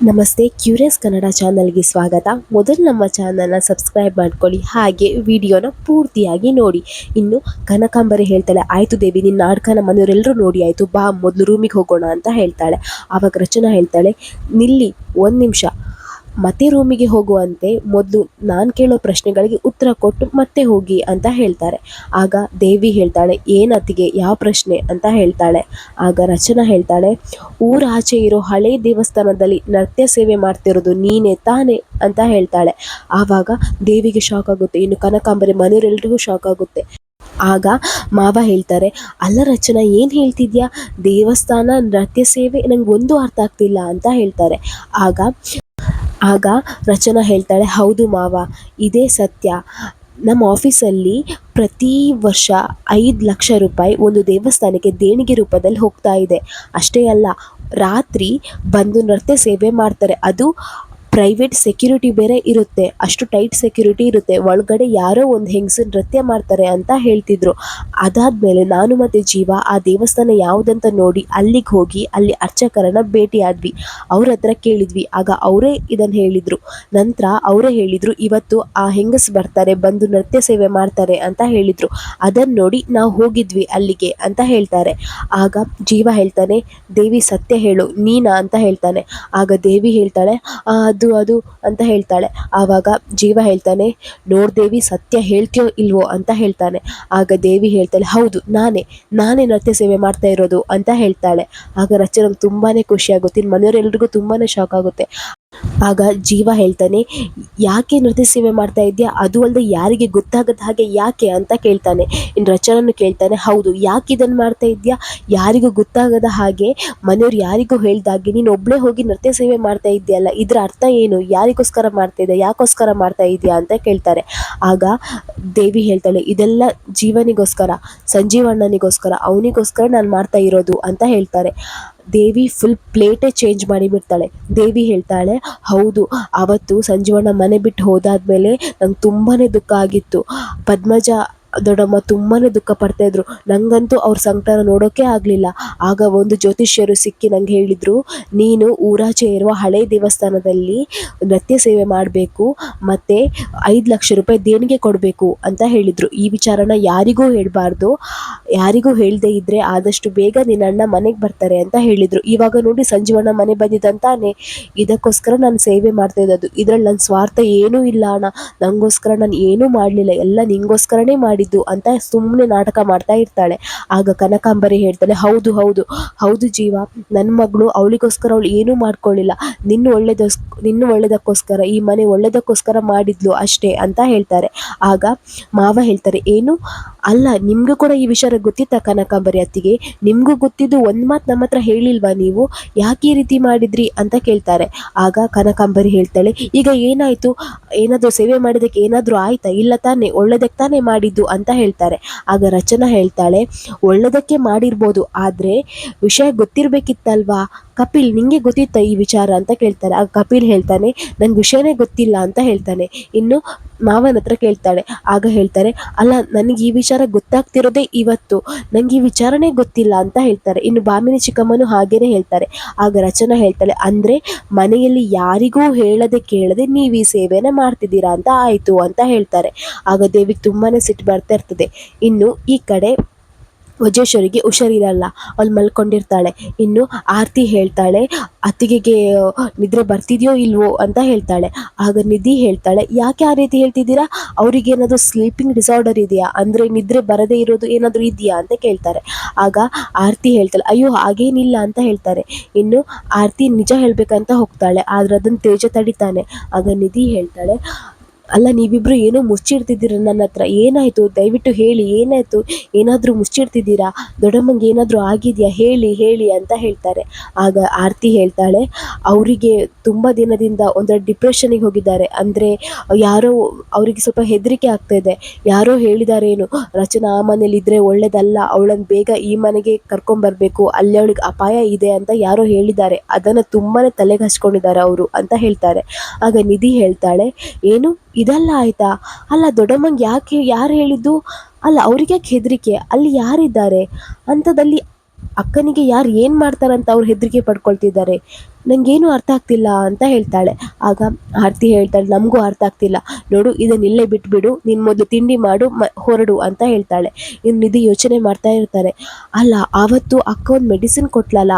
ನಮಸ್ತೆ, ಕ್ಯೂರಿಯಸ್ ಕನ್ನಡ ಚಾನಲ್ಗೆ ಸ್ವಾಗತ. ಮೊದಲು ನಮ್ಮ ಚಾನಲ್ನ ಸಬ್ಸ್ಕ್ರೈಬ್ ಮಾಡ್ಕೊಳ್ಳಿ, ಹಾಗೆ ವಿಡಿಯೋನ ಪೂರ್ತಿಯಾಗಿ ನೋಡಿ. ಇನ್ನು ಕನಕಾಂಬರಿ ಹೇಳ್ತಾಳೆ ಆಯಿತು ದೇವಿ, ನಿನ್ನ ನಾಟಕನ ಮನೆಯವರೆಲ್ಲರೂ ನೋಡಿ, ಆಯಿತು, ಬಾ, ಮೊದಲು ರೂಮಿಗೆ ಹೋಗೋಣ ಅಂತ ಹೇಳ್ತಾಳೆ. ಆವಾಗ ರಚನಾ ಹೇಳ್ತಾಳೆ, ನಿಲ್ಲಿ, ಒಂದು ನಿಮಿಷ ಮತ್ತೆ ರೂಮಿಗೆ ಹೋಗುವಂತೆ ಮೊದಲು ನಾನು ಕೇಳೋ ಪ್ರಶ್ನೆಗಳಿಗೆ ಉತ್ತರ ಕೊಟ್ಟು ಮತ್ತೆ ಹೋಗಿ ಅಂತ ಹೇಳ್ತಾರೆ. ಆಗ ದೇವಿ ಹೇಳ್ತಾಳೆ ಏನತ್ತಿಗೆ ಯಾವ ಪ್ರಶ್ನೆ? ಅಂತ ಹೇಳ್ತಾಳೆ. ಆಗ ರಚನಾ ಹೇಳ್ತಾಳೆ, ಊರಾಚೆ ಇರೋ ಹಳೆ ದೇವಸ್ಥಾನದಲ್ಲಿ ನೃತ್ಯ ಸೇವೆ ಮಾಡ್ತಿರೋದು ನೀನೇ ತಾನೇ? ಅಂತ ಹೇಳ್ತಾಳೆ. ಆವಾಗ ದೇವಿಗೆ ಶಾಕ್ ಆಗುತ್ತೆ, ಇನ್ನು ಕನಕಾಂಬರಿ ಮನೆಯವರೆಲ್ರಿಗೂ ಶಾಕ್ ಆಗುತ್ತೆ. ಆಗ ಮಾವ ಹೇಳ್ತಾರೆ, ಅಲ್ಲ ರಚನಾ, ಏನು ಹೇಳ್ತಿದ್ಯಾ? ದೇವಸ್ಥಾನ ನೃತ್ಯ ಸೇವೆ ನಂಗೆ ಒಂದು ಅರ್ಥ ಆಗ್ತಿಲ್ಲ, ಅಂತ ಹೇಳ್ತಾರೆ. ಆಗ ಆಗ ರಚನಾ ಹೇಳ್ತಾಳೆ, ಹೌದು ಮಾವ, ಇದೇ ಸತ್ಯ. ನಮ್ಮ ಆಫೀಸಲ್ಲಿ ಪ್ರತಿ ವರ್ಷ ಐದು ಲಕ್ಷ ರೂಪಾಯಿ ಒಂದು ದೇವಸ್ಥಾನಕ್ಕೆ ದೇಣಿಗೆ ರೂಪದಲ್ಲಿ ಹೋಗ್ತಾ ಇದೆ. ಅಷ್ಟೇ ಅಲ್ಲ, ರಾತ್ರಿ ಬಂದು ನೃತ್ಯ ಸೇವೆ ಮಾಡ್ತಾರೆ. ಅದು ಪ್ರೈವೇಟ್ ಸೆಕ್ಯೂರಿಟಿ ಬೇರೆ ಇರುತ್ತೆ. ಅಷ್ಟು ಟೈಟ್ ಸೆಕ್ಯೂರಿಟಿ ಇರುತ್ತೆ. ಒಳಗಡೆ ಯಾರೋ ಒಂದು ಹೆಂಗಸು ನೃತ್ಯ ಮಾಡ್ತಾರೆ ಅಂತ ಹೇಳ್ತಿದ್ರು. ಅದಾದಮೇಲೆ ನಾನು ಮತ್ತು ಜೀವ ಆ ದೇವಸ್ಥಾನ ಯಾವುದಂತ ನೋಡಿ ಅಲ್ಲಿಗೆ ಹೋಗಿ ಅಲ್ಲಿ ಅರ್ಚಕರನ್ನ ಭೇಟಿಯಾದ್ವಿ ಅವ್ರ ಹತ್ರ ಕೇಳಿದ್ವಿ. ಆಗ ಅವರೇ ಇದನ್ನು ಹೇಳಿದರು. ನಂತರ ಅವರೇ ಹೇಳಿದರು, ಇವತ್ತು ಆ ಹೆಂಗಸು ಬರ್ತಾರೆ, ಬಂದು ನೃತ್ಯ ಸೇವೆ ಮಾಡ್ತಾರೆ ಅಂತ ಹೇಳಿದರು. ಅದನ್ನು ನೋಡಿ ನಾವು ಹೋಗಿದ್ವಿ ಅಲ್ಲಿಗೆ ಅಂತ ಹೇಳ್ತಾರೆ. ಆಗ ಜೀವ ಹೇಳ್ತಾನೆ, ದೇವಿ ಸತ್ಯ ಹೇಳು, ನೀನಾ ಅಂತ ಹೇಳ್ತಾನೆ. ಆಗ ದೇವಿ ಹೇಳ್ತಾಳೆ "ಆ, ಅದು ಅದು ಅಂತ ಹೇಳ್ತಾಳೆ. ಆವಾಗ ಜೀವ ಹೇಳ್ತಾನೆ ನೋಡ್ದೇವಿ ಸತ್ಯ ಹೇಳ್ತೀಯೋ ಇಲ್ವೋ ಅಂತ ಹೇಳ್ತಾನೆ. ಆಗ ದೇವಿ ಹೇಳ್ತಾಳೆ ಹೌದು ನಾನೇ ನಾನೇ ನೃತ್ಯ ಸೇವೆ ಮಾಡ್ತಾ ಇರೋದು ಅಂತ ಹೇಳ್ತಾಳೆ. ಆಗ ರಚನೆಗೆ ತುಂಬಾನೇ ಖುಷಿಯಾಗುತ್ತೆ ಇನ್ನು ಮನೆಯವರೆಲ್ರಿಗೂ ತುಂಬಾನೇ ಶಾಕ್ ಆಗುತ್ತೆ. ಆಗ ಜೀವ ಹೇಳ್ತಾನೆ, ಯಾಕೆ ನೃತ್ಯ ಸೇವೆ ಮಾಡ್ತಾ ಇದೆಯಾ ಅದು ಅಲ್ಲದೆ ಯಾರಿಗೆ ಗೊತ್ತಾಗದ ಹಾಗೆ ಯಾಕೆ? ಅಂತ ಕೇಳ್ತಾನೆ. ಇನ್ನು ರಚನನ್ನು ಕೇಳ್ತಾನೆ, ಹೌದು, ಯಾಕೆ ಇದನ್ನು ಮಾಡ್ತಾ ಇದೆಯಾ ಯಾರಿಗೂ ಗೊತ್ತಾಗದ ಹಾಗೆ ಮನೆಯವ್ರು ಯಾರಿಗೂ ಹೇಳ್ದಾಗೆ ನೀನು ಒಬ್ಬಳೇ ಹೋಗಿ ನೃತ್ಯ ಸೇವೆ ಮಾಡ್ತಾ ಇದೆಯಲ್ಲ ಇದರ ಅರ್ಥ ಏನು? ಯಾರಿಗೋಸ್ಕರ ಮಾಡ್ತಾ ಇದೆಯಾ? ಯಾಕೋಸ್ಕರ ಮಾಡ್ತಾ ಇದೆಯಾ? ಅಂತ ಕೇಳ್ತಾರೆ. ಆಗ ದೇವಿ ಹೇಳ್ತಾಳೆ, ಇದೆಲ್ಲ ಜೀವನಿಗೋಸ್ಕರ, ಸಂಜೀವಣ್ಣನಿಗೋಸ್ಕರ, ಅವನಿಗೋಸ್ಕರ ನಾನು ಮಾಡ್ತಾ ಇರೋದು ಅಂತ ಹೇಳ್ತಾರೆ. ದೇವಿ ಫುಲ್ ಪ್ಲೇಟೇ ಚೇಂಜ್ ಮಾಡಿಬಿಡ್ತಾಳೆ ದೇವಿ ಹೇಳ್ತಾಳೆ, ಹೌದು, ಅವತ್ತು ಸಂಜೀವಣ್ಣ ಮನೆ ಬಿಟ್ಟು ಹೋದಾದ್ಮೇಲೆ ನಂಗೆ ತುಂಬಾ ದುಃಖ ಆಗಿತ್ತು. ಪದ್ಮಜ ದೊಡ್ಡಮ್ಮ ತುಂಬಾ ದುಃಖ ಪಡ್ತಾ ಇದ್ರು. ನಂಗಂತೂ ಅವ್ರ ಸಂಕಟ ನೋಡೋಕೆ ಆಗಲಿಲ್ಲ. ಆಗ ಒಂದು ಜ್ಯೋತಿಷ್ಯರು ಸಿಕ್ಕಿ ನಂಗೆ ಹೇಳಿದರು, ನೀನು ಊರಾಚೆ ಇರುವ ಹಳೆ ದೇವಸ್ಥಾನದಲ್ಲಿ ನೃತ್ಯ ಸೇವೆ ಮಾಡಬೇಕು, ಮತ್ತು ಐದು ಲಕ್ಷ ರೂಪಾಯಿ ದೇಣಿಗೆ ಕೊಡಬೇಕು ಅಂತ ಹೇಳಿದರು. ಈ ವಿಚಾರನ ಯಾರಿಗೂ ಹೇಳಬಾರ್ದು. ಯಾರಿಗೂ ಹೇಳದೇ ಇದ್ದರೆ ಆದಷ್ಟು ಬೇಗ ನಿನ್ನಣ್ಣ ಮನೆಗೆ ಬರ್ತಾರೆ ಅಂತ ಹೇಳಿದರು. ಇವಾಗ ನೋಡಿ ಸಂಜೀವಣ್ಣ ಮನೆ ಬಂದಿದ್ದಂತಾನೆ. ಇದಕ್ಕೋಸ್ಕರ ನಾನು ಸೇವೆ ಮಾಡ್ತಾ ಇದ್ದದ್ದು. ಇದರಲ್ಲಿ ನನ್ನ ಸ್ವಾರ್ಥ ಏನೂ ಇಲ್ಲ ಅಣ್ಣ. ನನಗೋಸ್ಕರ ನಾನು ಏನೂ ಮಾಡಲಿಲ್ಲ. ಎಲ್ಲ ನಿಂಗೋಸ್ಕರನೇ ಮಾಡಿದ್ದು ಅಂತ ಸುಮ್ಮನೆ ನಾಟಕ ಮಾಡ್ತಾ ಇರ್ತಾಳೆ. ಆಗ ಕನಕಾಂಬರಿ ಹೇಳ್ತಾಳೆ ಹೌದು ಹೌದು ಹೌದು ಜೀವ ನನ್ನ ಮಗಳು ಅವಳಿಗೋಸ್ಕರ ಅವಳು ಏನೂ ಮಾಡ್ಕೊಳ್ಳಿಲ್ಲ ನಿನ್ನ ಒಳ್ಳೆದೋಸ್, ನಿನ್ನ ಒಳ್ಳೆದಕ್ಕೋಸ್ಕರ, ಈ ಮನೆ ಒಳ್ಳೆದಕ್ಕೋಸ್ಕರ ಮಾಡಿದ್ಲು ಅಷ್ಟೇ, ಅಂತ ಹೇಳ್ತಾರೆ. ಆಗ ಮಾವ ಹೇಳ್ತಾರೆ, ಏನು ಅಲ್ಲ, ನಿಮಗೂ ಕೂಡ ಈ ವಿಚಾರ ಗೊತ್ತಿತ್ತ ಕನಕಾಂಬರಿ ಅತ್ತಿಗೆ? ನಿಮಗೂ ಗೊತ್ತಿದ್ದು ಒಂದು ಮಾತು ನಮ್ಮ ಹತ್ರ ಹೇಳಿಲ್ವಾ ನೀವು? ಯಾಕೆ ಈ ರೀತಿ ಮಾಡಿದ್ರಿ ಅಂತ ಕೇಳ್ತಾರೆ. ಆಗ ಕನಕಾಂಬರಿ ಹೇಳ್ತಾಳೆ, ಈಗ ಏನಾಯಿತು? ಏನಾದರೂ ಸೇವೆ ಮಾಡಿದಕ್ಕೆ ಏನಾದರೂ ಆಯ್ತಾ? ಇಲ್ಲ ತಾನೇ, ಒಳ್ಳೆದಕ್ಕೆ ತಾನೇ ಮಾಡಿದ್ದು ಅಂತ ಹೇಳ್ತಾರೆ. ಆಗ ರಚನಾ ಹೇಳ್ತಾಳೆ, ಒಳ್ಳೆದಕ್ಕೆ ಮಾಡಿರ್ಬೋದು, ಆದರೆ ವಿಷಯ ಗೊತ್ತಿರಬೇಕಿತ್ತಲ್ವಾ? ಕಪಿಲ್, ನಿಂಗೆ ಗೊತ್ತಿತ್ತ ಈ ವಿಚಾರ? ಅಂತ ಕೇಳ್ತಾರೆ. ಆಗ ಕಪಿಲ್ ಹೇಳ್ತಾನೆ, ನಂಗೆ ವಿಷಯನೇ ಗೊತ್ತಿಲ್ಲ ಅಂತ ಹೇಳ್ತಾನೆ. ಇನ್ನು ಮಾವನ ಹತ್ರ ಕೇಳ್ತಾಳೆ. ಆಗ ಹೇಳ್ತಾರೆ, ಅಲ್ಲ, ನನಗೆ ಈ ವಿಚಾರ ಗೊತ್ತಾಗ್ತಿರೋದೇ ಇವತ್ತು. ನನಗೆ ಈ ವಿಚಾರನೇ ಗೊತ್ತಿಲ್ಲ ಅಂತ ಹೇಳ್ತಾರೆ. ಇನ್ನು ಬಾಮಿನಿ ಚಿಕ್ಕಮ್ಮನು ಹಾಗೇನೆ ಹೇಳ್ತಾರೆ. ಆಗ ರಚನಾ ಹೇಳ್ತಾಳೆ, ಅಂದರೆ ಮನೆಯಲ್ಲಿ ಯಾರಿಗೂ ಹೇಳದೆ ಕೇಳದೆ ನೀವು ಈ ಸೇವೆನ ಮಾಡ್ತಿದ್ದೀರಾ ಅಂತ ಆಯಿತು ಅಂತ ಹೇಳ್ತಾರೆ. ಆಗ ದೇವಿಗೆ ತುಂಬಾ ಸಿಟ್ಟು ಬರ್ತಾ ಇರ್ತದೆ. ಇನ್ನು ಈ ಕಡೆ ವಜೇಶ್ವರಿಗೆ ಹುಷಾರಿರಲ್ಲ. ಅವಳು ಮಲ್ಕೊಂಡಿರ್ತಾಳೆ. ಇನ್ನು ಆರತಿ ಹೇಳ್ತಾಳೆ, ಅತ್ತಿಗೆಗೆ ನಿದ್ರೆ ಬರ್ತಿದೆಯೋ ಇಲ್ವೋ ಅಂತ ಹೇಳ್ತಾಳೆ. ಆಗ ನಿಧಿ ಹೇಳ್ತಾಳೆ, ಯಾಕೆ ಆ ರೀತಿ ಹೇಳ್ತಿದ್ದೀರಾ? ಅವರಿಗೆ ಏನಾದರೂ ಸ್ಲೀಪಿಂಗ್ ಡಿಸಾರ್ಡರ್ ಇದೆಯಾ? ಅಂದರೆ ನಿದ್ರೆ ಬರದೇ ಇರೋದು ಏನಾದರೂ ಇದೆಯಾ? ಅಂತ ಕೇಳ್ತಾರೆ. ಆಗ ಆರತಿ ಹೇಳ್ತಾಳೆ, ಅಯ್ಯೋ, ಹಾಗೇನಿಲ್ಲ ಅಂತ ಹೇಳ್ತಾರೆ. ಇನ್ನು ಆರತಿ ನಿಜ ಹೇಳಬೇಕಂತ ಹೋಗ್ತಾಳೆ, ಆದರೆ ಅದನ್ನು ತೇಜ ತಡಿತಾನೆ. ಆಗ ನಿಧಿ ಹೇಳ್ತಾಳೆ ಅಲ್ಲ, ನೀವಿಬ್ರು ಏನೋ ಮುಚ್ಚಿಡ್ತಿದ್ದೀರ ನನ್ನ ಹತ್ರ? ಏನಾಯಿತು? ದಯವಿಟ್ಟು ಹೇಳಿ, ಏನಾಯಿತು? ಏನಾದರೂ ಮುಚ್ಚಿಡ್ತಿದ್ದೀರಾ ದೊಡ್ಡಮ್ಮಂಗೆ ಏನಾದರೂ ಆಗಿದೆಯಾ? ಹೇಳಿ ಹೇಳಿ ಅಂತ ಹೇಳ್ತಾರೆ. ಆಗ ಆರತಿ ಹೇಳ್ತಾಳೆ, ಅವರಿಗೆ ತುಂಬ ದಿನದಿಂದ ಒಂದು ಡಿಪ್ರೆಷನಿಗೆ ಹೋಗಿದ್ದಾರೆ. ಅಂದರೆ, ಯಾರೋ ಅವರಿಗೆ ಸ್ವಲ್ಪ ಹೆದರಿಕೆ ಆಗ್ತಾ ಇದೆ. ಯಾರೋ ಹೇಳಿದ್ದಾರೆ ಏನು ರಚನಾ ಆ ಮನೇಲಿ ಇದ್ದರೆ ಒಳ್ಳೇದಲ್ಲ, ಅವಳನ್ನು ಬೇಗ ಈ ಮನೆಗೆ ಕರ್ಕೊಂಬರ್ಬೇಕು ಅಲ್ಲಿ ಅವಳಿಗೆ ಅಪಾಯ ಇದೆ ಅಂತ ಯಾರೋ ಹೇಳಿದ್ದಾರೆ. ಅದನ್ನು ತುಂಬಾ ತಲೆಗೆ ಹಚ್ಕೊಂಡಿದ್ದಾರೆ ಅವರು ಅಂತ ಹೇಳ್ತಾರೆ. ಆಗ ನಿಧಿ ಹೇಳ್ತಾಳೆ, ಏನು? ಇದೆಲ್ಲ ಆಯಿತಾ? ಅಲ್ಲ ದೊಡ್ಡಮ್ಮಂಗೆ ಯಾಕೆ ಯಾರು ಹೇಳಿದ್ದು? ಅಲ್ಲ ಅವ್ರಿಗೆ ಯಾಕೆ ಹೆದರಿಕೆ? ಅಲ್ಲಿ ಯಾರಿದ್ದಾರೆ? ಅಂಥದ್ದಲ್ಲಿ ಅಕ್ಕನಿಗೆ ಯಾರು ಏನು ಮಾಡ್ತಾರಂತ ಅವ್ರು ಹೆದರಿಕೆ ಪಡ್ಕೊಳ್ತಿದ್ದಾರೆ. ನನಗೇನು ಅರ್ಥ ಆಗ್ತಿಲ್ಲ ಅಂತ ಹೇಳ್ತಾಳೆ. ಆಗ ಆರ್ತಿ ಹೇಳ್ತಾಳೆ, ನಮಗೂ ಅರ್ಥ ಆಗ್ತಿಲ್ಲ. ನೋಡು ಇದನ್ನ ಇಲ್ಲೇ ಬಿಟ್ಬಿಡು. ನಿನ್ನ ಮೊದಲು ತಿಂಡಿ ಮಾಡು, ಮ, ಹೊರಡು, ಅಂತ ಹೇಳ್ತಾಳೆ. ಇನ್ನು ನಿಧಿ ಯೋಚನೆ ಮಾಡ್ತಾ ಇರ್ತಾರೆ ಅಲ್ಲ, ಆವತ್ತು ಅಕ್ಕ ಒಂದು ಮೆಡಿಸಿನ್ ಕೊಟ್ಲಲ್ಲ?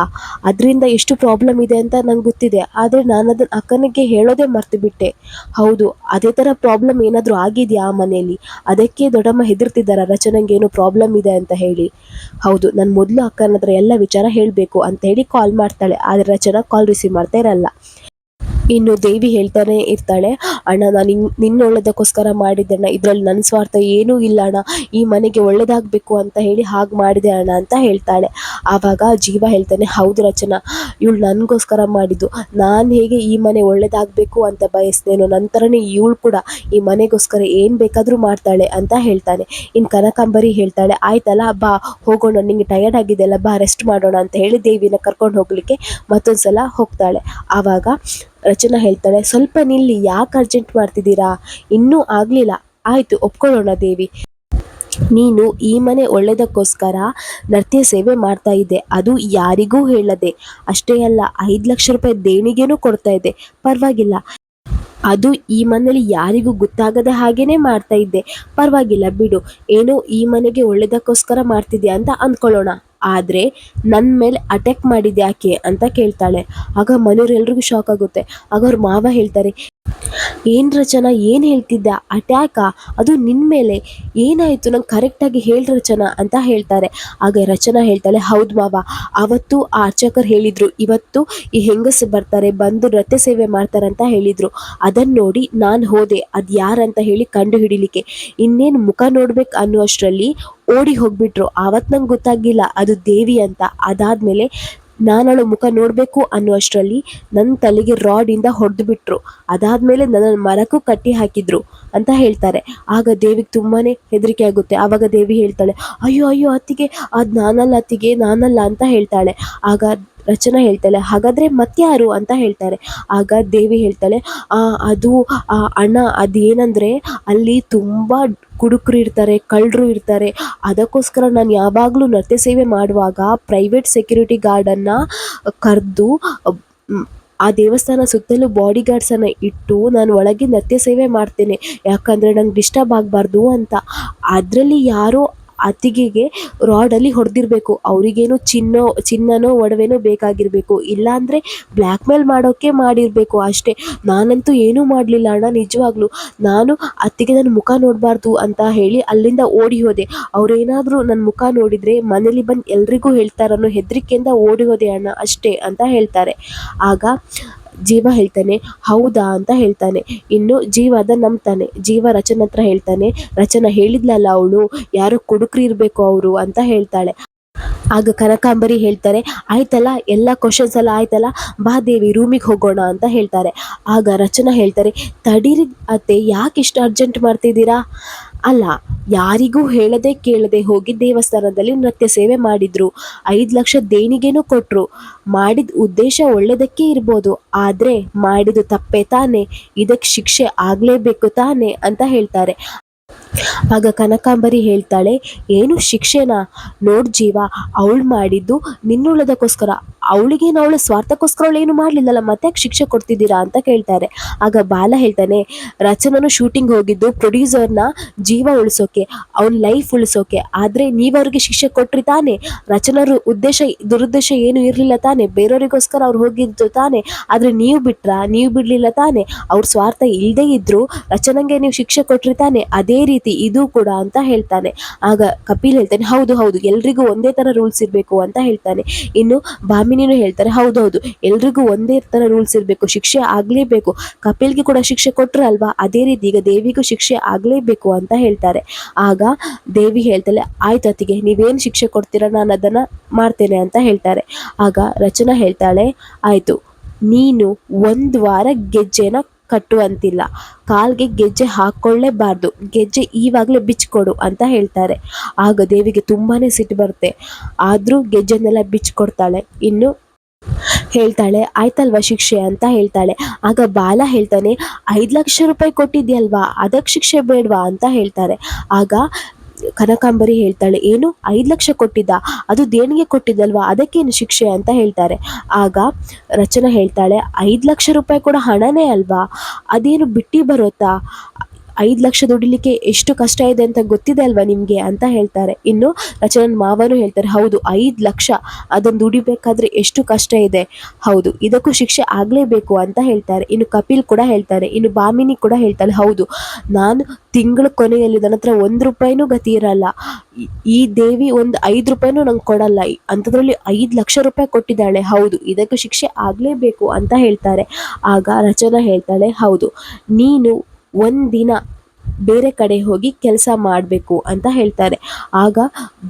ಅದರಿಂದ ಎಷ್ಟು ಪ್ರಾಬ್ಲಮ್ ಇದೆ ಅಂತ ನಂಗೆ ಗೊತ್ತಿದೆ. ಆದರೆ ನಾನು ಅದನ್ನು ಅಕ್ಕನಿಗೆ ಹೇಳೋದೇ ಮರ್ತು ಬಿಟ್ಟೆ ಹೌದು, ಅದೇ ಥರ ಪ್ರಾಬ್ಲಮ್ ಏನಾದರೂ ಆಗಿದೆಯಾ ಆ ಮನೆಯಲ್ಲಿ ಅದಕ್ಕೆ ದೊಡ್ಡಮ್ಮ ಹೆದರ್ತಿದ್ದಾರ ರಚನೆಗೆ ಪ್ರಾಬ್ಲಮ್ ಇದೆ ಅಂತ ಹೇಳಿ. ಹೌದು, ನಾನು ಮೊದಲು ಅಕ್ಕನ ಹತ್ರ ಎಲ್ಲ ವಿಚಾರ ಹೇಳಬೇಕು ಅಂತ ಹೇಳಿ ಕಾಲ್ ಮಾಡ್ತಾಳೆ. ಆದರೆ ರಚನಾ ಕಾಲ್ ರಿಸೀವ್ ಮಾಡ್ತಾ ಇರಲ್ಲ ಇನ್ನು ದೇವಿ ಹೇಳ್ತಾನೆ ಇರ್ತಾಳೆ, ಅಣ್ಣ, ನಾನು ನಿನ್ ನಿನ್ನ ಒಳ್ಳೆದಕ್ಕೋಸ್ಕರ ಮಾಡಿದ್ದೆ ಅಣ್ಣ ಇದರಲ್ಲಿ ನನ್ನ ಸ್ವಾರ್ಥ ಏನೂ ಇಲ್ಲ, ಅಣ್ಣ. ಈ ಮನೆಗೆ ಒಳ್ಳೇದಾಗಬೇಕು ಅಂತ ಹೇಳಿ ಹಾಗೆ ಮಾಡಿದೆ, ಅಣ್ಣ, ಅಂತ ಹೇಳ್ತಾಳೆ. ಆವಾಗ ಜೀವ ಹೇಳ್ತಾನೆ, ಹೌದು ರಚನಾ, ಇವಳು ನನಗೋಸ್ಕರ ಮಾಡಿದ್ದು. ನಾನು ಹೇಗೆ ಈ ಮನೆ ಒಳ್ಳೇದಾಗಬೇಕು ಅಂತ ಬಯಸ್ತೇನೋ ನಂತರನೇ ಇವಳು ಕೂಡ ಈ ಮನೆಗೋಸ್ಕರ ಏನು ಬೇಕಾದರೂ ಮಾಡ್ತಾಳೆ, ಅಂತ ಹೇಳ್ತಾನೆ. ಇನ್ನು ಕನಕಾಂಬರಿ ಹೇಳ್ತಾಳೆ, ಆಯ್ತಲ್ಲ, ಬಾ, ಹೋಗೋಣ, ನಿಂಗೆ ಟಯರ್ಡ್ ಆಗಿದೆಯಲ್ಲ, ಬಾ ರೆಸ್ಟ್ ಮಾಡೋಣ, ಅಂತ ಹೇಳಿ ದೇವಿನ ಕರ್ಕೊಂಡು ಹೋಗಲಿಕ್ಕೆ ಮತ್ತೊಂದು ಸಲ ಹೋಗ್ತಾಳೆ. ಆವಾಗ ರಚನಾ ಹೇಳ್ತಾಳೆ, ಸ್ವಲ್ಪ ನಿಲ್ಲಿ, ಯಾಕೆ ಅರ್ಜೆಂಟ್ ಮಾಡ್ತಿದ್ದೀರಾ? ಇನ್ನೂ ಆಗಲಿಲ್ಲ. ಆಯಿತು, ಒಪ್ಕೊಳ್ಳೋಣ ದೇವಿ. ನೀನು ಈ ಮನೆ ಒಳ್ಳೆಯದಕ್ಕೋಸ್ಕರ ನೃತ್ಯ ಸೇವೆ ಮಾಡ್ತಾ ಇದ್ದೆ. ಅದು ಯಾರಿಗೂ ಹೇಳದೆ, ಅಷ್ಟೇ ಅಲ್ಲ, ಐದು ಲಕ್ಷ ರೂಪಾಯಿ ದೇಣಿಗೆನೂ ಕೊಡ್ತಾ ಇದ್ದೆ. ಪರವಾಗಿಲ್ಲ. ಅದು ಈ ಮನೇಲಿ ಯಾರಿಗೂ ಗೊತ್ತಾಗದ ಹಾಗೇನೆ ಮಾಡ್ತಾ ಇದ್ದೆ. ಪರವಾಗಿಲ್ಲ, ಬಿಡು. ಏನೋ ಈ ಮನೆಗೆ ಒಳ್ಳೆಯದಕ್ಕೋಸ್ಕರ ಮಾಡ್ತಿದ್ದೆ ಅಂತ ಅಂದ್ಕೊಳ್ಳೋಣ. ಆದರೆ ನನ್ನ ಮೇಲೆ ಅಟ್ಯಾಕ್ ಮಾಡಿದ್ದೆ ಯಾಕೆ ಅಂತ ಕೇಳ್ತಾಳೆ. ಆಗ ಮನೆಯವರೆಲ್ರಿಗೂ ಶಾಕ್ ಆಗುತ್ತೆ. ಆಗ ಅವ್ರ ಮಾವ ಹೇಳ್ತಾರೆ, ಏನ್ ರಚನಾ, ಏನು ಹೇಳ್ತಿದ್ದ? ಅಟ್ಯಾಕಾ ಅದು ನಿನ್ನ ಮೇಲೆ? ಏನಾಯಿತು? ನಂಗೆ ಕರೆಕ್ಟಾಗಿ ಹೇಳಿ ರಚನಾ ಅಂತ ಹೇಳ್ತಾರೆ. ಆಗ ರಚನಾ ಹೇಳ್ತಾಳೆ, ಹೌದು ಮಾವ, ಅವತ್ತು ಆ ಅರ್ಚಕರು ಹೇಳಿದ್ರು. ಇವತ್ತು ಈ ಹೆಂಗಸು ಬರ್ತಾರೆ, ಬಂದು ನೃತ್ಯ ಸೇವೆ ಮಾಡ್ತಾರೆ ಅಂತ ಹೇಳಿದ್ರು. ಅದನ್ನು ನೋಡಿ ನಾನು ಹೋದೆ. ಅದು ಯಾರಂತ ಹೇಳಿ ಕಂಡು ಹಿಡಿಲಿಕ್ಕೆ. ಇನ್ನೇನು ಮುಖ ನೋಡ್ಬೇಕು ಅನ್ನುವಷ್ಟರಲ್ಲಿ ಓಡಿ ಹೋಗ್ಬಿಟ್ರು. ಆವತ್ ನಂಗೆ ಗೊತ್ತಾಗಿಲ್ಲ ಅದು ದೇವಿ ಅಂತ. ಅದಾದ್ಮೇಲೆ ನಾನಳು ಮುಖ ನೋಡಬೇಕು ಅನ್ನುವಷ್ಟರಲ್ಲಿ ನನ್ನ ತಲೆಗೆ ರಾಡಿಂದ ಹೊಡೆದು ಬಿಟ್ರು ಅದಾದ್ಮೇಲೆ ನನ್ನ ಮರಕ್ಕೂ ಕಟ್ಟಿ ಹಾಕಿದ್ರು ಅಂತ ಹೇಳ್ತಾರೆ. ಆಗ ದೇವಿಗೆ ತುಂಬಾನೇ ಹೆದರಿಕೆ ಆಗುತ್ತೆ. ಆವಾಗ ದೇವಿ ಹೇಳ್ತಾಳೆ, ಅಯ್ಯೋ ಅಯ್ಯೋ, ಅತ್ತಿಗೆ, ಅದು ನಾನಲ್ಲ ಅತ್ತಿಗೆ, ನಾನಲ್ಲ ಅಂತ ಹೇಳ್ತಾಳೆ. ಆಗ ರಚನಾ ಹೇಳ್ತಾಳೆ, ಹಾಗಾದ್ರೆ ಮತ್ಯಾರು ಅಂತ ಹೇಳ್ತಾರೆ. ಆಗ ದೇವಿ ಹೇಳ್ತಾಳೆ ಅದು, ಆ, ಅಣ್ಣ, ಅದೇನಂದರೆ ಅಲ್ಲಿ ತುಂಬ ಕುಡುಕರು ಇರ್ತಾರೆ, ಕಳ್ಳರು ಇರ್ತಾರೆ. ಅದಕ್ಕೋಸ್ಕರ ನಾನು ಯಾವಾಗಲೂ ನೃತ್ಯ ಸೇವೆ ಮಾಡುವಾಗ ಪ್ರೈವೇಟ್ ಸೆಕ್ಯೂರಿಟಿ ಗಾರ್ಡನ್ನು ಕರೆದು ಆ ದೇವಸ್ಥಾನ ಸುತ್ತಲೂ ಬಾಡಿ ಗಾರ್ಡ್ಸನ್ನು ಇಟ್ಟು ನಾನು ಒಳಗೆ ನೃತ್ಯ ಸೇವೆ ಮಾಡ್ತೇನೆ. ಯಾಕಂದರೆ ನಂಗೆ ಡಿಸ್ಟರ್ಬ್ ಆಗಬಾರ್ದು ಅಂತ. ಅದರಲ್ಲಿ ಯಾರೋ ಅತ್ತಿಗೆಗೆ ರಾಡಲ್ಲಿ ಹೊಡೆದಿರಬೇಕು. ಅವರಿಗೇನು ಚಿನ್ನೋ, ಚಿನ್ನನೋ, ಒಡವೆನೋ ಬೇಕಾಗಿರಬೇಕು. ಇಲ್ಲಾಂದರೆ ಬ್ಲ್ಯಾಕ್ ಮೇಲ್ ಮಾಡೋಕ್ಕೆ ಮಾಡಿರಬೇಕು ಅಷ್ಟೇ. ನಾನಂತೂ ಏನೂ ಮಾಡಲಿಲ್ಲ ಅಣ್ಣ, ನಿಜವಾಗ್ಲೂ. ನಾನು ಅತ್ತಿಗೆ ನನ್ನ ಮುಖ ನೋಡಬಾರ್ದು ಅಂತ ಹೇಳಿ ಅಲ್ಲಿಂದ ಓಡಿ ಹೋದೆ. ಅವರೇನಾದರೂ ನನ್ನ ಮುಖ ನೋಡಿದರೆ ಮನೇಲಿ ಬಂದು ಎಲ್ರಿಗೂ ಹೇಳ್ತಾರನ್ನೋ ಹೆದರಿಕೆಯಿಂದ ಓಡಿ ಹೋದೆ ಅಣ್ಣ, ಅಷ್ಟೇ ಅಂತ ಹೇಳ್ತಾರೆ. ಆಗ ಜೀವ ಹೇಳ್ತಾನೆ, ಹೌದಾ ಅಂತ ಹೇಳ್ತಾನೆ. ಇನ್ನು ಜೀವ ಅದನ್ನ ನಂಬ್ತಾನೆ ಜೀವ ರಚನ ಹತ್ರ ಹೇಳ್ತಾನೆ. ರಚನ ಹೇಳಿದ್ಲಲ್ಲ ಅವಳು, ಯಾರೋ ಕುಡುಕ್ರಿ ಇರಬೇಕು ಅವರು ಅಂತ ಹೇಳ್ತಾಳೆ. ಆಗ ಕನಕಾಂಬರಿ ಹೇಳ್ತಾರೆ, ಆಯ್ತಲ್ಲ, ಎಲ್ಲ ಕ್ವಶನ್ಸ್ ಎಲ್ಲ ಆಯ್ತಲ್ಲ, ಬಾ ದೇವಿ ರೂಮಿಗೆ ಹೋಗೋಣ ಅಂತ ಹೇಳ್ತಾರೆ. ಆಗ ರಚನಾ ಹೇಳ್ತಾರೆ, ತಡೀರಿ ಅತ್ತೆ, ಯಾಕೆ ಇಷ್ಟು ಅರ್ಜೆಂಟ್ ಮಾಡ್ತಿದ್ದೀರಾ? ಅಲ್ಲ, ಯಾರಿಗೂ ಹೇಳದೆ ಕೇಳದೆ ಹೋಗಿ ದೇವಸ್ಥಾನದಲ್ಲಿ ನೃತ್ಯ ಸೇವೆ ಮಾಡಿದ್ರು. ಐದು ಲಕ್ಷ ದೇಣಿಗೆನೂ ಕೊಟ್ರು. ಮಾಡಿದ ಉದ್ದೇಶ ಒಳ್ಳೆಯದಕ್ಕೆ ಇರ್ಬೋದು. ಆದರೆ ಮಾಡಿದ ತಪ್ಪೇ ತಾನೆ. ಇದಕ್ಕೆ ಶಿಕ್ಷೆ ಆಗಲೇಬೇಕು ತಾನೆ ಅಂತ ಹೇಳ್ತಾರೆ. ಆಗ ಕನಕಾಂಬರಿ ಹೇಳ್ತಾಳೆ, ಏನು ಶಿಕ್ಷೆನಾ? ನೋಡ್ ಜೀವ, ಅವಳು ಮಾಡಿದ್ದು ನಿನ್ನುಳ್ಳದಕ್ಕೋಸ್ಕರ. ಅವಳಿಗೇನು ಅವಳ ಸ್ವಾರ್ಥಕ್ಕೋಸ್ಕರ ಏನು ಮಾಡಲಿಲ್ಲಲ್ಲ, ಮತ್ತೆ ಶಿಕ್ಷೆ ಕೊಡ್ತಿದ್ದೀರಾ? ಅಂತ ಕೇಳ್ತಾರೆ. ಆಗ ಬಾಲ ಹೇಳ್ತಾನೆ, ರಚನನು ಶೂಟಿಂಗ್ ಹೋಗಿದ್ದು ಪ್ರೊಡ್ಯೂಸರ್ನ ಜೀವ ಉಳಿಸೋಕೆ, ಅವನ ಲೈಫ್ ಉಳಿಸೋಕೆ. ಆದರೆ ನೀವು ಅವ್ರಿಗೆ ಶಿಕ್ಷೆ ಕೊಟ್ರಿ ತಾನೇ. ರಚನರು ಉದ್ದೇಶ, ದುರುದ್ದೇಶ ಏನು ಇರಲಿಲ್ಲ ತಾನೆ. ಬೇರೆಯವರಿಗೋಸ್ಕರ ಅವ್ರು ಹೋಗಿದ್ದು ತಾನೆ. ಆದರೆ ನೀವು ಬಿಟ್ರ, ನೀವು ಬಿಡಲಿಲ್ಲ ತಾನೆ. ಅವ್ರ ಸ್ವಾರ್ಥ ಇಲ್ಲದೇ ಇದ್ರು ರಚನಂಗೆ ನೀವು ಶಿಕ್ಷೆ ಕೊಟ್ರಿ ತಾನೆ. ಅದೇ ರೀತಿ ಇದು ಕೂಡ ಅಂತ ಹೇಳ್ತಾನೆ. ಆಗ ಕಪಿಲ್ ಹೇಳ್ತಾನೆ, ಹೌದು ಹೌದು, ಎಲ್ರಿಗೂ ಒಂದೇ ತರ ರೂಲ್ಸ್ ಇರಬೇಕು ಅಂತ ಹೇಳ್ತಾನೆ. ಇನ್ನು ಭಾಮಿನಿನೂ ಹೇಳ್ತಾರೆ, ಹೌದು ಹೌದು, ಎಲ್ರಿಗೂ ಒಂದೇ ತರ ರೂಲ್ಸ್ ಇರಬೇಕು, ಶಿಕ್ಷೆ ಆಗಲೇಬೇಕು. ಕಪಿಲ್ಗೆ ಕೂಡ ಶಿಕ್ಷೆ ಕೊಟ್ಟರು ಅಲ್ವಾ? ಅದೇ ರೀತಿ ಈಗ ದೇವಿಗೂ ಶಿಕ್ಷೆ ಆಗಲೇಬೇಕು ಅಂತ ಹೇಳ್ತಾರೆ. ಆಗ ದೇವಿ ಹೇಳ್ತಾಳೆ, ಆಯ್ತು ಅತ್ತಿಗೆ, ನೀವೇನು ಶಿಕ್ಷೆ ಕೊಡ್ತೀರಾ? ನಾನು ಅದನ್ನ ಮಾಡ್ತೇನೆ ಅಂತ ಹೇಳ್ತಾರೆ. ಆಗ ರಚನಾ ಹೇಳ್ತಾಳೆ, ಆಯ್ತು, ನೀನು ಒಂದ್ ವಾರ ಗೆಜ್ಜೆನ ಕಟ್ಟುವಂತಿಲ್ಲ. ಕಾಲ್ಗೆ ಗೆಜ್ಜೆ ಹಾಕ್ಕೊಳ್ಳೇಬಾರ್ದು ಗೆಜ್ಜೆ ಈವಾಗಲೇ ಬಿಚ್ಚಿಕೊಡು ಅಂತ ಹೇಳ್ತಾರೆ. ಆಗ ದೇವಿಗೆ ತುಂಬಾನೇ ಸಿಟ್ಟು ಬರುತ್ತೆ. ಆದರೂ ಗೆಜ್ಜೆನೆಲ್ಲ ಬಿಚ್ಚಿಕೊಡ್ತಾಳೆ ಇನ್ನು ಹೇಳ್ತಾಳೆ, ಆಯ್ತಲ್ವಾ ಶಿಕ್ಷೆ? ಅಂತ ಹೇಳ್ತಾಳೆ. ಆಗ ಬಾಲ ಹೇಳ್ತಾನೆ, ಐದು ಲಕ್ಷ ರೂಪಾಯಿ ಕೊಟ್ಟಿದ್ಯಲ್ವಾ? ಅದಕ್ಕೆ ಶಿಕ್ಷೆ ಬೇಡವಾ? ಅಂತ ಹೇಳ್ತಾರೆ. ಆಗ ಕನಕಾಂಬರಿ ಹೇಳ್ತಾಳೆ, ಏನು? ಐದು ಲಕ್ಷ ಕೊಟ್ಟಿದ್ದ? ಅದು ದೇಣಿಗೆ ಕೊಟ್ಟಿದ್ದಲ್ವಾ? ಅದಕ್ಕೇನು ಶಿಕ್ಷೆ? ಅಂತ ಹೇಳ್ತಾರೆ. ಆಗ ರಚನಾ ಹೇಳ್ತಾಳೆ, ಐದು ಲಕ್ಷ ರೂಪಾಯಿ ಕೂಡ ಹಣನೇ ಅಲ್ವಾ? ಅದೇನು ಬಿಟ್ಟು ಬರುತ್ತಾ? ಐದು ಲಕ್ಷ ದುಡಿಲಿಕ್ಕೆ ಎಷ್ಟು ಕಷ್ಟ ಇದೆ ಅಂತ ಗೊತ್ತಿದೆ ಅಲ್ವಾ ನಿಮಗೆ ಅಂತ ಹೇಳ್ತಾರೆ. ಇನ್ನು ರಚನನ್ ಮಾವನು ಹೇಳ್ತಾರೆ, ಹೌದು, ಐದು ಲಕ್ಷ ಅದನ್ನು ದುಡಿಬೇಕಾದ್ರೆ ಎಷ್ಟು ಕಷ್ಟ ಇದೆ? ಹೌದು, ಇದಕ್ಕೂ ಶಿಕ್ಷೆ ಆಗಲೇಬೇಕು ಅಂತ ಹೇಳ್ತಾರೆ. ಇನ್ನು ಕಪಿಲ್ ಕೂಡ ಹೇಳ್ತಾರೆ, ಇನ್ನು ಬಾಮಿನಿ ಕೂಡ ಹೇಳ್ತಾಳೆ, ಹೌದು, ನಾನು ತಿಂಗಳ ಕೊನೆಯಲ್ಲಿ ನನ್ನ ಹತ್ರ ಒಂದು ರೂಪಾಯಿನೂ ಗತಿ ಇರಲ್ಲ. ಈ- ದೇವಿ ಒಂದು ಐದು ರೂಪಾಯಿನೂ ನಂಗೆ ಕೊಡಲ್ಲ. ಅಂಥದ್ರಲ್ಲಿ ಐದು ಲಕ್ಷ ರೂಪಾಯಿ ಕೊಟ್ಟಿದ್ದಾಳೆ, ಹೌದು, ಇದಕ್ಕೂ ಶಿಕ್ಷೆ ಆಗಲೇಬೇಕು ಅಂತ ಹೇಳ್ತಾರೆ. ಆಗ ರಚನಾ ಹೇಳ್ತಾಳೆ, ಹೌದು, ನೀನು ಒಂದಿನ ಬೇರೆ ಕಡೆ ಹೋಗಿ ಕೆಲಸ ಮಾಡಬೇಕು ಅಂತ ಹೇಳ್ತಾರೆ. ಆಗ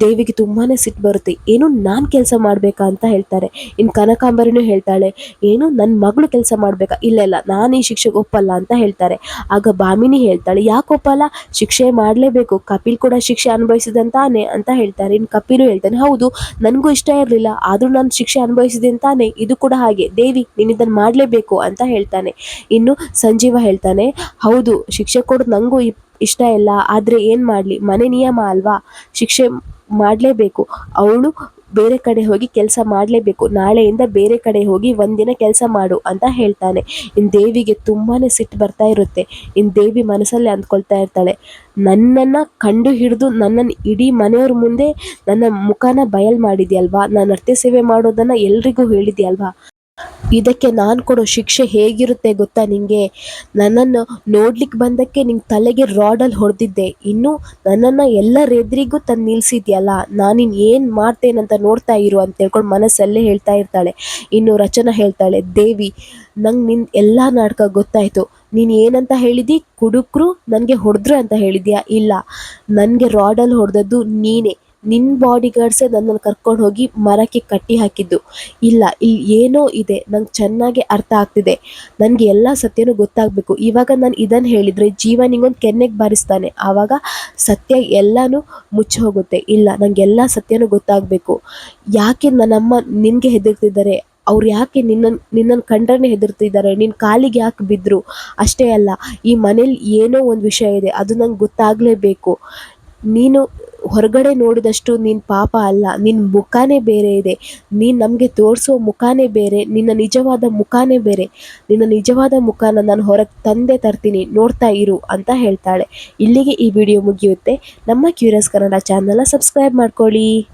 ದೇವಿಗೆ ತುಂಬಾ ಸಿಟ್ಟು ಬರುತ್ತೆ. ಏನು ನಾನು ಕೆಲಸ ಮಾಡಬೇಕಾ ಅಂತ ಹೇಳ್ತಾರೆ. ಇನ್ನು ಕನಕಾಂಬರಿನೂ ಹೇಳ್ತಾಳೆ, ಏನು ನನ್ನ ಮಗಳು ಕೆಲಸ ಮಾಡಬೇಕಾ? ಇಲ್ಲ ಇಲ್ಲ, ನಾನು ಈ ಶಿಕ್ಷೆಗೆ ಒಪ್ಪಲ್ಲ ಅಂತ ಹೇಳ್ತಾರೆ. ಆಗ ಭಾಮಿನಿ ಹೇಳ್ತಾಳೆ, ಯಾಕೆ ಒಪ್ಪಲ್ಲ? ಶಿಕ್ಷೆ ಮಾಡಲೇಬೇಕು. ಕಪಿಲ್ ಕೂಡ ಶಿಕ್ಷೆ ಅನುಭವಿಸಿದಂತಾನೆ ಅಂತ ಹೇಳ್ತಾರೆ. ಇನ್ನು ಕಪಿಲು ಹೇಳ್ತಾನೆ, ಹೌದು, ನನಗೂ ಇಷ್ಟ ಇರಲಿಲ್ಲ, ಆದರೂ ನಾನು ಶಿಕ್ಷೆ ಅನುಭವಿಸಿದೆ ತಾನೆ ಇದು ಕೂಡ ಹಾಗೆ. ದೇವಿ, ನೀನು ಇದನ್ನು ಮಾಡಲೇಬೇಕು ಅಂತ ಹೇಳ್ತಾನೆ. ಇನ್ನು ಸಂಜೀವ ಹೇಳ್ತಾನೆ, ಹೌದು, ಶಿಕ್ಷೆ ಕೊಡೋದು ನನಗೂ ಇಷ್ಟ ಇಲ್ಲ, ಆದರೆ ಏನು ಮಾಡಲಿ? ಮನೆ ನಿಯಮ ಅಲ್ವಾ? ಶಿಕ್ಷೆ ಮಾಡಲೇಬೇಕು. ಅವಳು ಬೇರೆ ಕಡೆ ಹೋಗಿ ಕೆಲಸ ಮಾಡಲೇಬೇಕು. ನಾಳೆಯಿಂದ ಬೇರೆ ಕಡೆ ಹೋಗಿ ಒಂದಿನ ಕೆಲಸ ಮಾಡು ಅಂತ ಹೇಳ್ತಾನೆ. ಇನ್ನು ದೇವಿಗೆ ತುಂಬಾ ಸಿಟ್ಟು ಬರ್ತಾ ಇರುತ್ತೆ. ಇನ್ನು ದೇವಿ ಮನಸ್ಸಲ್ಲಿ ಅಂದ್ಕೊಳ್ತಾ ಇರ್ತಾಳೆ. ನನ್ನನ್ನು ಕಂಡು ಹಿಡಿದು ನನ್ನನ್ನು ಇಡೀ ಮನೆಯವ್ರ ಮುಂದೆ ನನ್ನ ಮುಖನ ಬಯಲು ಮಾಡಿದ್ಯಲ್ವಾ? ನಾನು ಅರ್ಥ ಸೇವೆ ಮಾಡೋದನ್ನು ಎಲ್ರಿಗೂ ಹೇಳಿದ್ಯಲ್ವಾ? ಇದಕ್ಕೆ ನಾನು ಕೊಡೋ ಶಿಕ್ಷೆ ಹೇಗಿರುತ್ತೆ ಗೊತ್ತಾ ನಿಂಗೆ? ನನ್ನನ್ನು ನೋಡ್ಲಿಕ್ಕೆ ಬಂದಕ್ಕೆ ನಿಂಗೆ ತಲೆಗೆ ರಾಡಲ್ಲಿ ಹೊಡೆದಿದ್ದೆ. ಇನ್ನು ನನ್ನನ್ನ ಎಲ್ಲರ ಎದುರಿಗೂ ತಂದು ನಿಲ್ಸಿದ್ಯಲ್ಲ, ನಾನಿನ್ ಏನು ಮಾಡ್ತೇನಂತ ನೋಡ್ತಾ ಇರು ಅಂತ ಹೇಳ್ಕೊಂಡು ಮನಸ್ಸಲ್ಲೇ ಹೇಳ್ತಾ ಇರ್ತಾಳೆ. ಇನ್ನು ರಚನಾ ಹೇಳ್ತಾಳೆ, ದೇವಿ, ನಂಗ್ ನಿನ್ನ ಎಲ್ಲ ನಾಟಕ ಗೊತ್ತಾಯ್ತು. ನೀನು ಏನಂತ ಹೇಳಿದಿ? ಕುಡುಕ್ರು ನನಗೆ ಹೊಡೆದ್ರು ಅಂತ ಹೇಳಿದ್ಯಾ? ಇಲ್ಲ. ನನಗೆ ರಾಡಲ್ಲಿ ಹೊಡೆದದ್ದು ನೀನೇ. ನಿನ್ನ ಬಾಡಿ ಗಾರ್ಡ್ಸೇ ನನ್ನನ್ನು ಕರ್ಕೊಂಡು ಹೋಗಿ ಮರಕ್ಕೆ ಕಟ್ಟಿ ಹಾಕಿದ್ದು. ಇಲ್ಲ ಇಲ್ಲಿ ಏನೋ ಇದೆ, ನಂಗೆ ಚೆನ್ನಾಗಿ ಅರ್ಥ ಆಗ್ತಿದೆ. ನನಗೆ ಎಲ್ಲ ಸತ್ಯನೂ ಗೊತ್ತಾಗಬೇಕು. ಇವಾಗ ನಾನು ಇದನ್ನು ಹೇಳಿದರೆ ಜೀವ ನಿಂಗೊಂದು ಕೆನ್ನೆಗೆ ಬಾರಿಸ್ತಾನೆ. ಆವಾಗ ಸತ್ಯ ಎಲ್ಲನೂ ಮುಚ್ಚಿ ಹೋಗುತ್ತೆ. ಇಲ್ಲ ನನಗೆ ಎಲ್ಲ ಸತ್ಯನೂ ಗೊತ್ತಾಗಬೇಕು. ಯಾಕೆ ನನ್ನಮ್ಮ ನಿನಗೆ ಹೆದರ್ತಿದ್ದಾರೆ? ಅವ್ರು ಯಾಕೆ ನಿನ್ನನ್ನು ನಿನ್ನನ್ನು ಕಂಡ್ರೇ ಹೆದರ್ತಿದ್ದಾರೆ? ನಿನ್ನ ಕಾಲಿಗೆ ಯಾಕೆ ಬಿದ್ದರು ಅಷ್ಟೇ ಅಲ್ಲ, ಈ ಮನೇಲಿ ಏನೋ ಒಂದು ವಿಷಯ ಇದೆ, ಅದು ನಂಗೆ ಗೊತ್ತಾಗಲೇಬೇಕು. ನೀನು ಹೊರಗಡೆ ನೋಡಿದಷ್ಟು ನಿನ್ನ ಪಾಪ ಅಲ್ಲ ನಿನ್ನ ಮುಖನೇ ಬೇರೆ ಇದೆ. ನೀನು ನಮಗೆ ತೋರಿಸೋ ಮುಖನೇ ಬೇರೆ, ನಿನ್ನ ನಿಜವಾದ ಮುಖನೇ ಬೇರೆ. ನಿನ್ನ ನಿಜವಾದ ಮುಖನ ನಾನು ಹೊರಗೆ ತಂದೆ ತರ್ತೀನಿ, ನೋಡ್ತಾ ಇರು ಅಂತ ಹೇಳ್ತಾಳೆ. ಇಲ್ಲಿಗೆ ಈ ವಿಡಿಯೋ ಮುಗಿಯುತ್ತೆ. ನಮ್ಮ ಕ್ಯೂರಿಯಸ್ ಕನ್ನಡ ಚಾನಲ್ನ ಸಬ್ಸ್ಕ್ರೈಬ್ ಮಾಡ್ಕೊಳ್ಳಿ.